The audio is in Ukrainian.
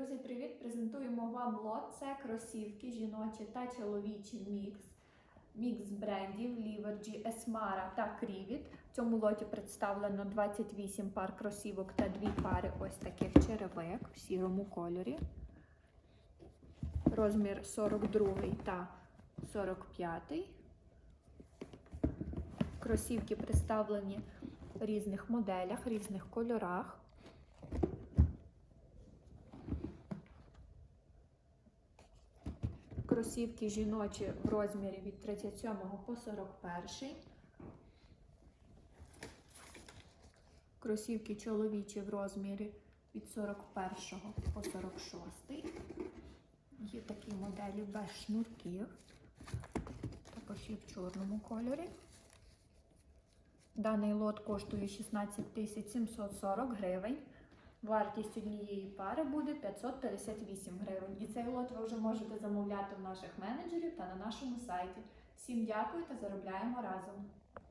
Друзі, привіт! Презентуємо вам лот. Кросівки жіночі та чоловічі мікс. Мікс брендів Livergy, Esmara та Crivit. В цьому лоті представлено 28 пар кросівок та 2 пари ось таких черевик в сірому кольорі. Розмір 42 та 45. Кросівки представлені в різних моделях, різних кольорах. Кросівки жіночі в розмірі від 37 по 41. Кросівки чоловічі в розмірі від 41 по 46. Є такі моделі без шнурків. Також є в чорному кольорі. Даний лот коштує 16 740 гривень. Вартість однієї пари буде 558 гривень. І цей лот ви вже можете замовляти в наших менеджерів та на нашому сайті. Всім дякую та заробляємо разом!